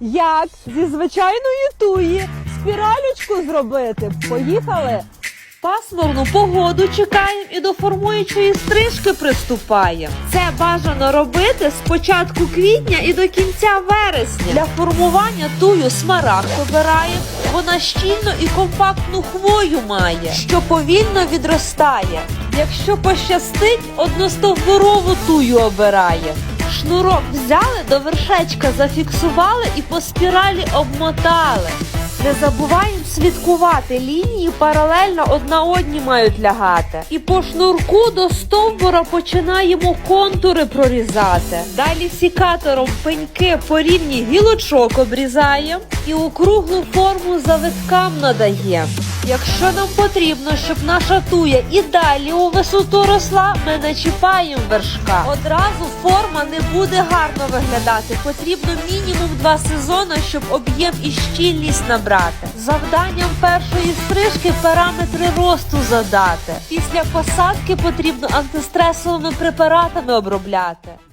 Як зі звичайної туї спіралючку зробити? Поїхали! Пасмурну погоду чекаємо і до формуючої стрижки приступаємо. Це бажано робити з початку квітня і до кінця вересня. Для формування тую смарагд обираємо. Вона щільну і компактну хвою має, що повільно відростає. Якщо пощастить, одностовбурову тую обирає. Шнурок взяли, до вершечка зафіксували і по спіралі обмотали. Не забуваємо слідкувати, лінії паралельно одна одній мають лягати. І по шнурку до стовбура починаємо контури прорізати. Далі сікатором пеньки по рівні гілочок обрізаємо і округлу форму завиткам надаємо. Якщо нам потрібно, щоб наша туя і далі у висоту росла, ми не чіпаємо вершка. Одразу форма не буде гарно виглядати. Потрібно мінімум два сезони, щоб об'єм і щільність набрати. Завданням першої стрижки параметри росту задати. Після посадки потрібно антистресовими препаратами обробляти.